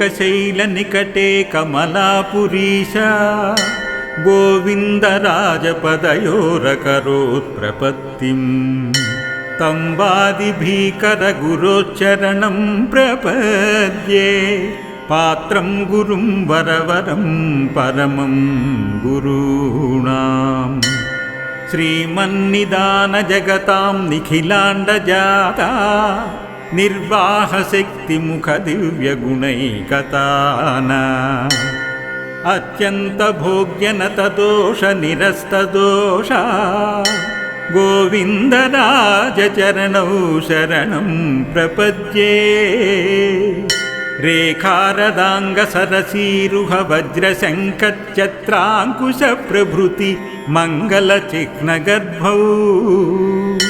यश्चैकशैलनिकटे कमलापुरीशा गोविन्दराजपदयोरकरोत्प्रपत्तिम् तं वादिभीकरगुरोच्चरणं प्रपद्ये पात्रं गुरुं वरवरं परमं गुरूणाम् श्रीमन्निदानजगतां निखिलाण्डजाता निर्वाहशक्तिमुखदिव्यगुणैकताना। अत्यन्तभोग्यनतदोषनिरस्तदोषा। गोविन्दराजचरणौ शरणं प्रपद्ये। रेखारदाङ्गसरसीरुहवज्रशङ्खच्चत्राङ्कुशप्रभृति मङ्गलचिह्नगर्भौ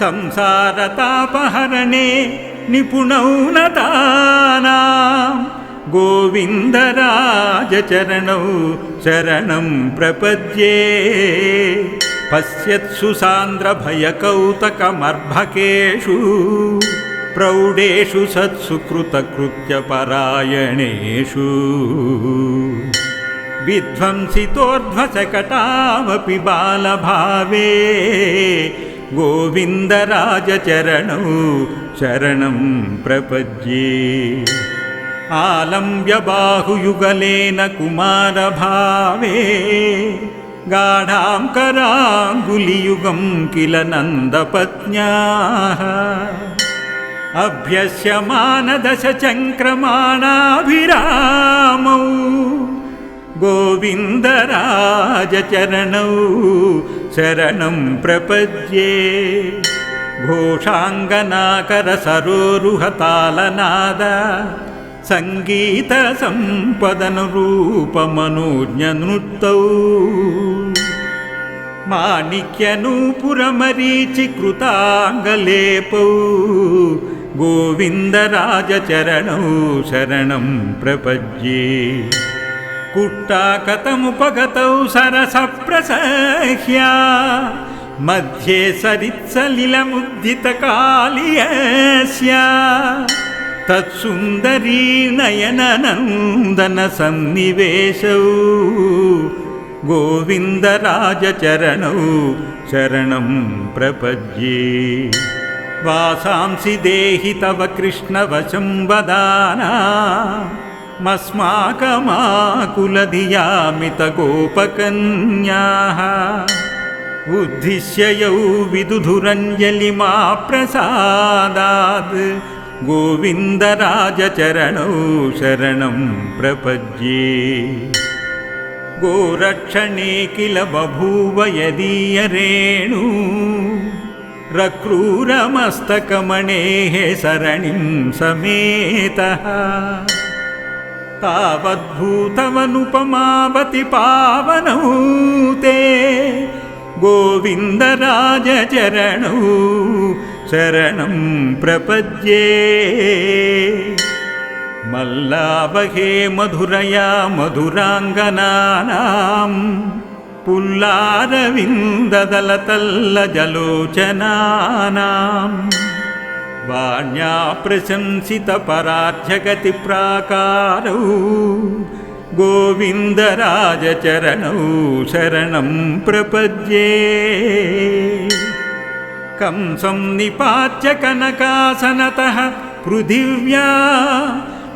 संसारतापहरणे निपुणौ नतानां गोविन्दराजचरणौ शरणं प्रपद्ये। पश्यत्सु सान्द्रभयकौतकमर्भकेषु प्रौढेषु सत्सु कृतकृत्यपरायणेषु विध्वंसितोर्ध्वशकटावपि बालभावे गोविन्दराजचरणौ शरणं प्रपद्ये आलम्ब्यबाहुयुगलेन कुमारभावे गाढां कराङ्गुलियुगं किल नन्दपत्न्याः अभ्यस्यमानदशचङ्क्रमाणाभिरामौ गोविन्दराजचरणौ शरणं प्रपद्ये घोषाङ्गनाकरसरोरुहतालनाद सङ्गीतसम्पदनुरूपमनोज्ञनृत्तौ माणिक्यनूपुरमरीचिकृताङ्गलेपौ गोविन्दराजचरणौ शरणं प्रपद्ये कुट्टाकतमुपगतौ सरसप्रसह्या। मध्ये सरित्सलिलमुद्दितकालियस्य तत्सुन्दरी नयननन्दनसन्निवेशौ। गोविन्दराजचरणौ शरणं प्रपद्ये। वासांसि देहि तव कृष्णवशं वदाना मस्माकमाकुलधियामितगोपकन्याः। उद्दिश्य यौ विदुधुरञ्जलिमा प्रसादात् गोविन्दराजचरणौ शरणं प्रपद्ये। गोरक्षणे किल बभूव यदीयरेणु। रक्रूरमस्तकमणेः सरणिं समेतः तावद्भूतमनुपमावति पावनौ ते गोविन्दराजचरणौ शरणं प्रपद्ये। मल्लावहे मधुरया मधुराङ्गनानां पुल्लारविन्ददलतल्लजलोचनानां वाण्या प्रशंसितपराध्यगतिप्राकारौ गोविन्दराजचरणौ शरणं प्रपद्ये। कंसं निपाच्य कनकासनतः पृथिव्या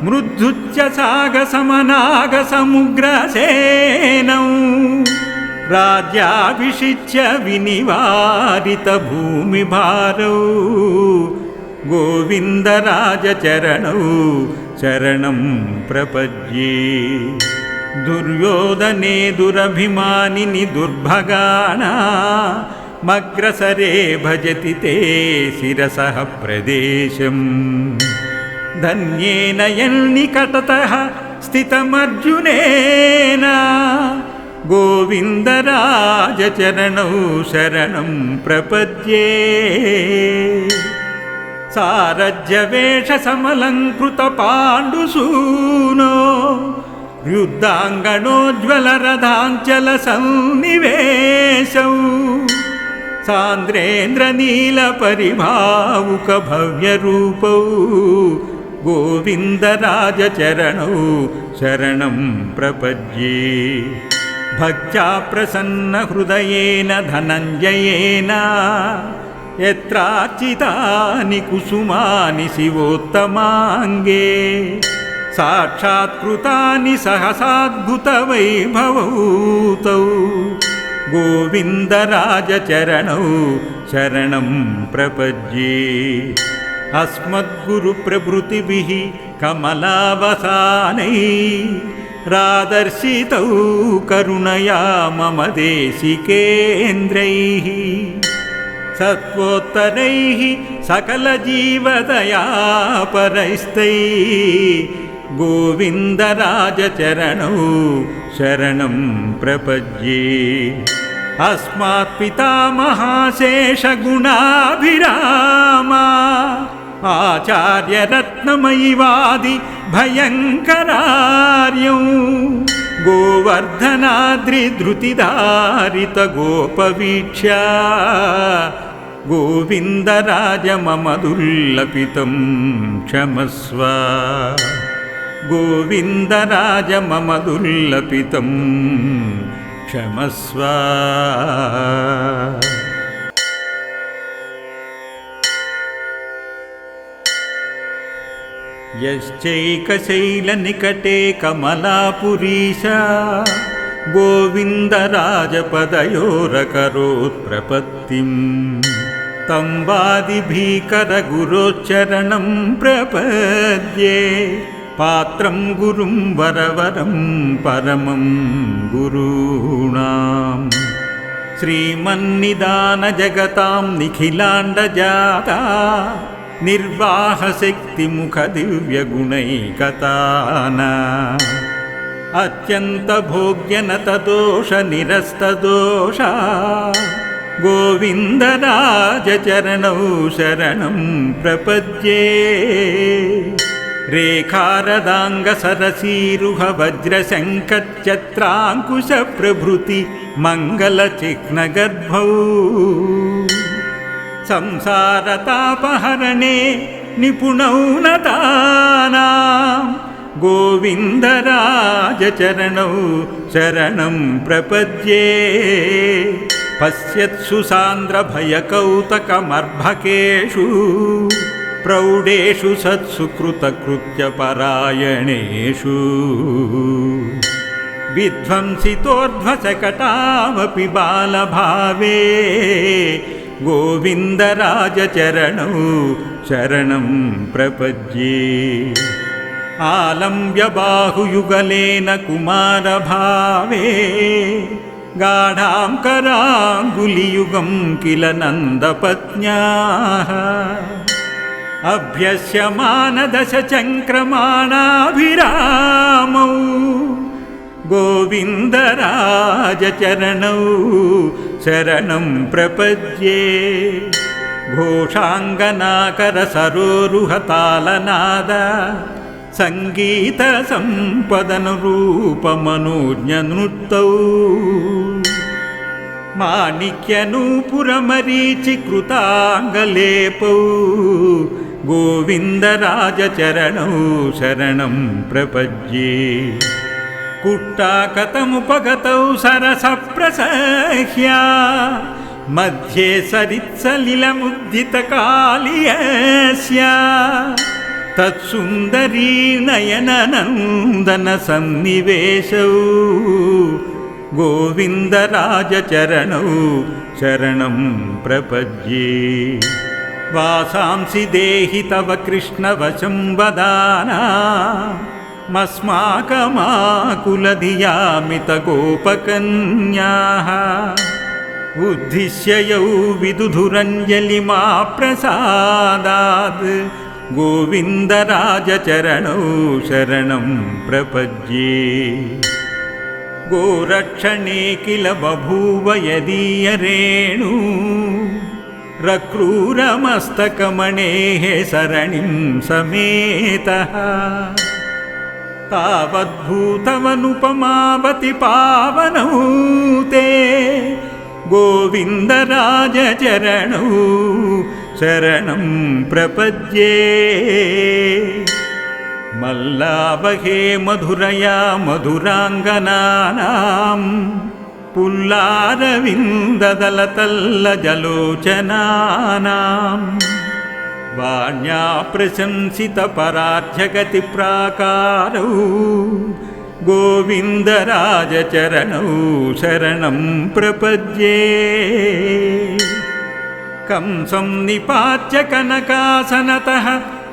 मृद्धुच्च सागसमनागसमुग्रसेनौ राज्याभिषिच्य विनिवारितभूमिभारौ गोविन्दराजचरणौ शरणं प्रपद्ये दुर्योधने दुरभिमानिनि दुर्भगाना मग्रसरे भजति ते शिरसः प्रदेशम् धन्येन यन्निकटतः स्थितमर्जुनेन गोविन्दराजचरणौ शरणं प्रपद्ये సారజ్యవేషసమలంకృత పాండుసూనో యుద్ధాంగణోజ్వలరథాంచల సన్నివేశౌ సాంద్రేంద్రనీలపరిభావుక భవ్యరూపౌ గోవిందరాజచరణౌ శరణం ప్రపద్యే భక్త్యా ప్రసన్న ధనంజయేనా यत्रार्चितानि कुसुमानि शिवोत्तमाङ्गे साक्षात्कृतानि सहसाद्भुतवैभवौ तौ गोविन्दराजचरणौ शरणं प्रपद्ये। अस्मद्गुरुप्रभृतिभिः कमलावसानै रादर्शितौ करुणया मम देशिकेन्द्रैः सत्त्वोत्तरैः सकलजीवदया परैस्तैः गोविन्दराजचरणौ शरणं प्रपद्ये। अस्मात् पितामहाशेषगुणाभिरामा आचार्यरत्नमयिवादि भयङ्करार्यौ गोवर्धनाद्रिधृतिधारितगोपवीक्ष्या गोविन्दराज मम दुर्लपितं क्षमस्व गोविन्दराज मम दुर्लपितं क्षमस्व यश्चैकशैलनिकटे कमलापुरीशा तं वादिभीकरगुरोच्चरणं प्रपद्ये पात्रं गुरुं वरवरं परमं गुरूणाम्। श्रीमन्निदानजगतां निखिलाण्डजाता निर्वाहशक्तिमुखदिव्यगुणैकताना। अत्यन्तभोग्यनतदोषनिरस्तदोषा गोविन्दराजचरणौ शरणं प्रपद्ये। रेखारदाङ्गसरसीरुहवज्रशङ्खच्यत्राङ्कुशप्रभृति मङ्गलचिह्नगर्भौ संसारतापहरणे निपुणौ नतानां गोविन्दराजचरणौ शरणं प्रपद्ये। पश्यत्सु सान्द्रभयकौतकमर्भकेषु प्रौढेषु सत्सु कृतकृत्यपरायणेषु। विध्वंसितोर्ध्वशकटामपि बालभावे गोविन्दराजचरणौ शरणं प्रपद्ये आलम्ब्यबाहुयुगलेन कुमारभावे गाढां कराङ्गुलियुगं किल नन्दपत्न्याः अभ्यस्यमानदशचङ्क्रमाणाभिरामौ गोविन्दराजचरणौ शरणं प्रपद्ये घोषाङ्गनाकरसरोरुहतालनाद सङ्गीतसम्पदनुरूपमनोज्ञनृत्तौ। माणिक्यनूपुरमरीचिकृताङ्गलेपौ गोविन्दराजचरणौ शरणं प्रपद्ये कुट्टाकतमुपगतौ सरसप्रसह्या। मध्ये सरित्सलिलमुद्दितकालियस्य तत्सुन्दरी नयननन्दनसन्निवेशौ। गोविन्दराजचरणौ शरणं प्रपद्ये। वासांसि देहि तव कृष्णवशं वदाना मस्माकमाकुलधियामितगोपकन्याः। उद्दिश्य यौ विदुधुरञ्जलिमा प्रसादात् गोविन्दराजचरणौ शरणं प्रपद्ये। गोरक्षणे किल बभूव यदीयरेणु रक्रूरमस्तकमणेः सरणिं समेतः तावद्भूतमनुपमावति पावनौ ते गोविन्दराजचरणौ शरणं प्रपद्ये। मल्लावहे मधुरया मधुराङ्गनानाम् पुल्लारविन्ददलतल्लजलोचनानाम् वाण्या प्रशंसितपराध्यगतिप्राकारौ गोविन्दराजचरणौ शरणं प्रपद्ये। कंसं निपाच्य कनकासनतः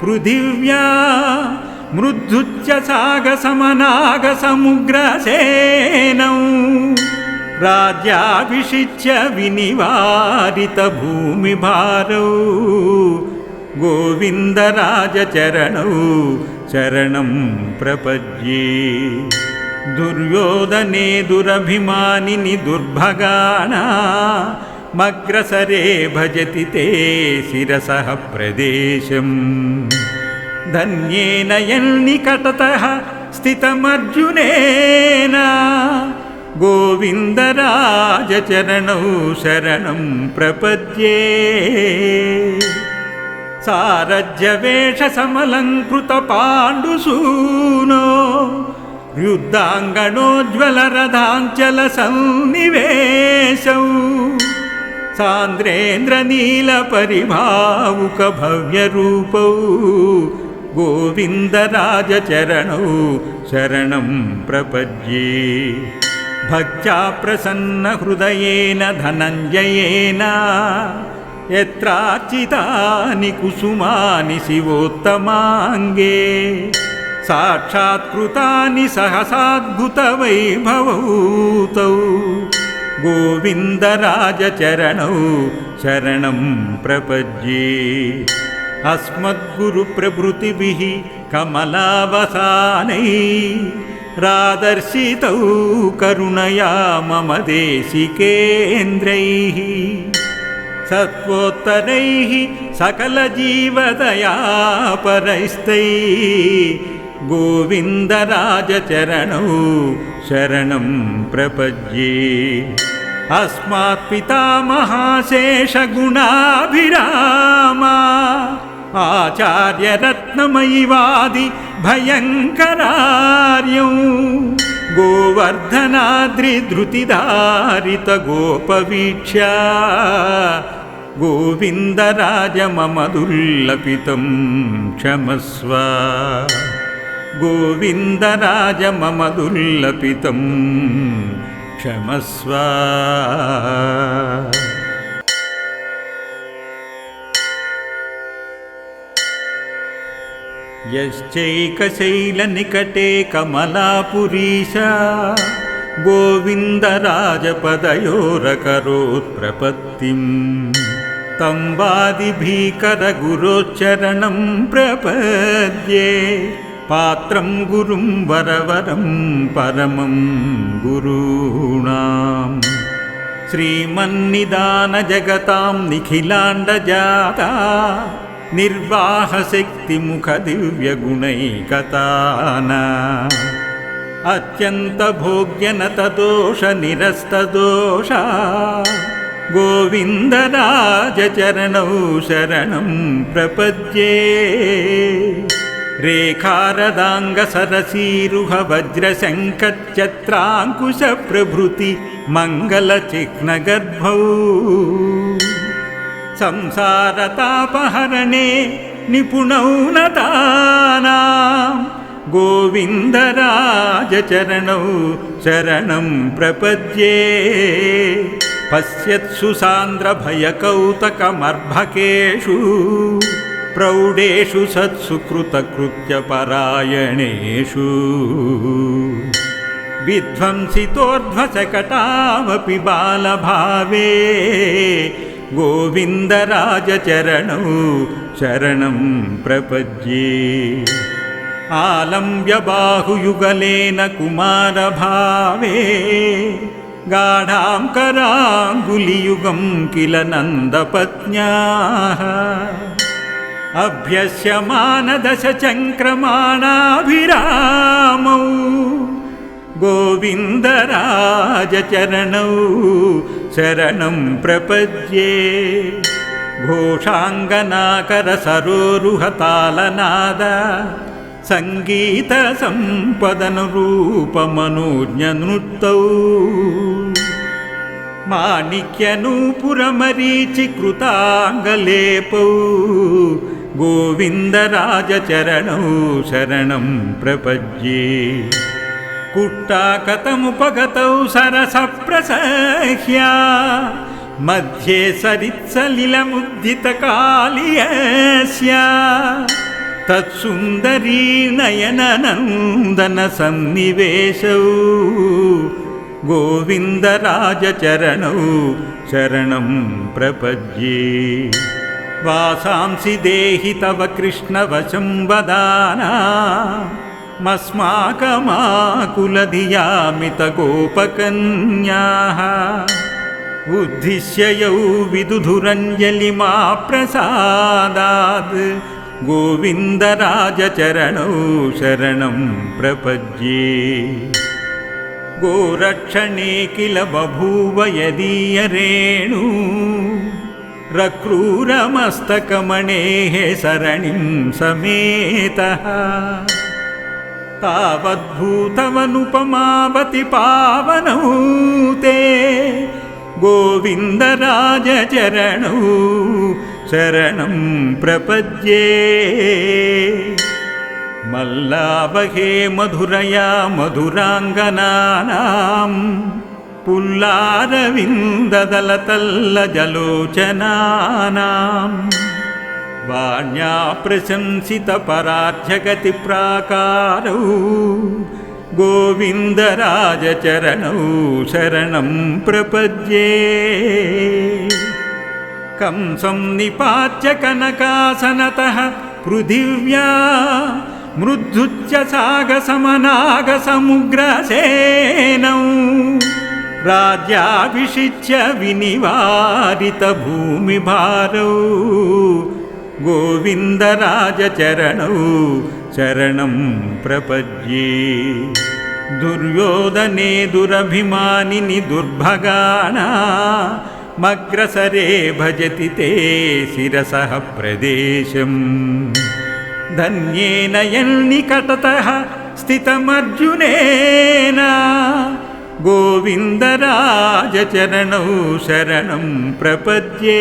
पृथिव्या मृद्धुच्च सागसमनागसमुग्रसेनौ राज्याभिषिच्य विनिवारितभूमिभारौ गोविन्दराजचरणौ शरणं प्रपद्ये। दुर्योधने दुरभिमानिनि दुर्भगाना मग्रसरे भजति ते शिरसः प्रदेशम्। धन्येन यन्निकटतः स्थितमर्जुनेन गोविन्दराजचरणौ शरणं प्रपद्ये సారథ్యవేషసమలంకృత పాండుసూనో యుద్ధాంగణోజ్వలరథాంచల సన్నివేశౌ. సాంద్రేంద్రనీలపరిభావుక భవ్యరూపౌ గోవిందరాజచరణౌ శరణం ప్రపద్యే. భక్త్యా ప్రసన్నహృదయేన ధనంజయేన यत्रार्चितानि कुसुमानि शिवोत्तमाङ्गे साक्षात्कृतानि सहसाद्भुतवैभवौ तौ गोविन्दराजचरणौ शरणं प्रपद्ये। अस्मद्गुरुप्रभृतिभिः कमलावसानै रादर्शितौ करुणया मम देशिकेन्द्रैः सत्त्वोत्तरैः सकलजीवदया परैस्तैः गोविन्दराजचरणौ शरणं प्रपद्ये अस्मात् पितामहाशेषगुणाभिरामा आचार्यरत्नमयि वादि भयङ्करार्यौ। गोवर्धनाद्रिधृतिधारितगोपवीक्ष्या गोविन्दराज मम दुर्लपितं क्षमस्व गोविन्दराज मम दुर्लपितं क्षमस्व यश्चैकशैलनिकटे कमलापुरीशा गोविन्दराजपदयोरकरोत्प्रपत्तिम् तं वादिभीकरगुरोच्चरणं प्रपद्ये पात्रं गुरुं वरवरं परमं गुरूणाम्। श्रीमन्निदानजगतां निखिलाण्डजाता निर्वाहशक्तिमुखदिव्यगुणैकताना। अत्यन्तभोग्यनतदोषनिरस्तदोषा गोविन्दराजचरणौ शरणं प्रपद्ये रेखारदाङ्गसरसीरुहवज्रशङ्कच्चत्राङ्कुशप्रभृति मङ्गलचिह्नगर्भौ संसारतापहरणे निपुणौ नतानां गोविन्दराजचरणौ शरणं प्रपद्ये पश्यत्सु सान्द्रभयकौतकमर्भकेषु प्रौढेषु सत्सु कृतकृत्यपरायणेषु विध्वंसितोर्ध्वशकटामपि बालभावे गोविन्दराजचरणौ शरणं प्रपद्ये। आलम्ब्यबाहुयुगलेन कुमारभावे गाढां कराङ्गुलियुगं किल नन्दपत्न्याः। अभ्यस्यमानदशचङ्क्रमाणाभिरामौ गोविन्दराजचरणौ शरणं प्रपद्ये। घोषाङ्गनाकरसरोरुहतालनाद सङ्गीतसम्पदनुरूपमनोज्ञनृत्तौ माणिक्यनूपुरमरीचिकृताङ्गलेपौ गोविन्दराजचरणौ शरणं प्रपद्ये कुट्टाकतमुपगतौ सरसप्रसह्या मध्ये सरित्सलिलमुद्दितकालियस्य तत्सुन्दरी नयननन्दनसन्निवेशौ। गोविन्दराजचरणौ शरणं प्रपद्ये। वासांसि देहि तव कृष्णवशं वदाना। मस्माकमाकुलधियामितगोपकन्याः उद्दिश्य यौ विदुधुरञ्जलिमा प्रसादात् गोविन्दराजचरणौ शरणं प्रपद्ये गोरक्षणे किल बभूव यदीयरेणु रक्रूरमस्तकमणेः सरणिं समेतः तावद्भूतमनुपमावति पावनौ ते गोविन्दराजचरणौ शरणं प्रपद्ये। मल्लावहे मधुरया मधुराङ्गनानाम् पुल्लारविन्ददलतल्लजलोचनानाम् वाण्या प्रशंसितपराध्यगतिप्राकारौ गोविन्दराजचरणौ शरणं प्रपद्ये कंसं निपात्य कनकासनतः पृथिव्या मृद्धुच्च सागसमनागसमुग्रसेनौ राज्याभिषिच्य विनिवारितभूमिभारौ गोविन्दराजचरणौ शरणं प्रपद्ये। दुर्योधने दुरभिमानिनि दुर्भगाना मग्रसरे भजति ते शिरसः प्रदेशम् धन्येन यन्निकटतः स्थितमर्जुनेन गोविन्दराजचरणौ शरणं प्रपद्ये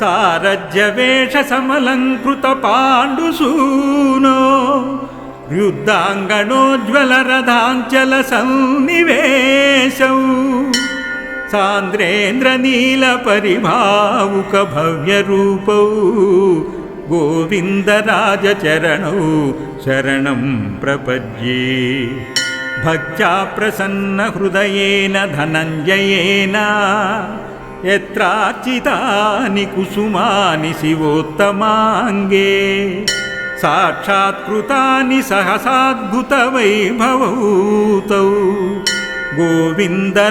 सारज्यवेषसमलङ्कृतपाण्डुसूनो युद्धाङ्गणोज्ज्वलरथाञ्चलसन्निवेशौ सान्द्रेन्द्रनीलपरिभावुकभव्यरूपौ गोविन्दराजचरणौ शरणं प्रपद्ये भक्त्या प्रसन्नहृदयेन धनञ्जयेन यत्रार्चितानि कुसुमानि शिवोत्तमाङ्गे साक्षात्कृतानि सहसाद्भुतवैभवौ तौ गोविन्दराजचरणौ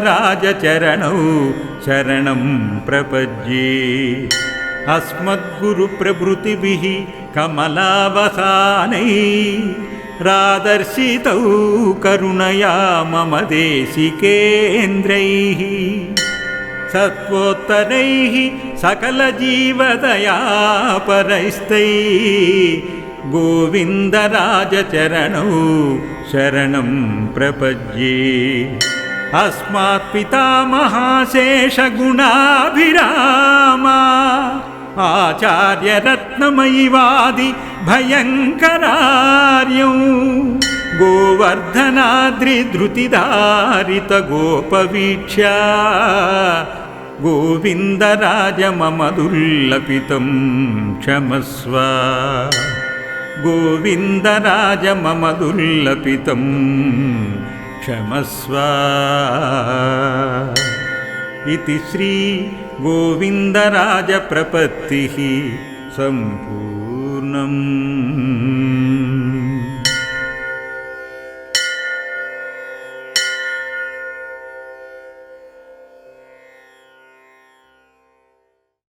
शरणं प्रपद्ये अस्मद्गुरुप्रभृतिभिः कमलावसानै रादर्शितौ करुणया मम देशिकेन्द्रैः सत्त्वोत्तरैः सकलजीवदया परैस्तैः गोविन्दराजचरणौ शरणं प्रपद्ये अस्मात्पितामहाशेषगुणाभिरामा। आचार्यरत्नमयि वादि भयङ्करार्यौ गोवर्धनाद्रिधृतिधारितगोपवीक्ष्या गोविन्दराज मम दुर्लपितं क्षमस्व गोविन्दराज मम दुर्लपितं क्षमस्व। इति श्रीगोविन्दराजप्रपत्तिः सम्पूर्णम्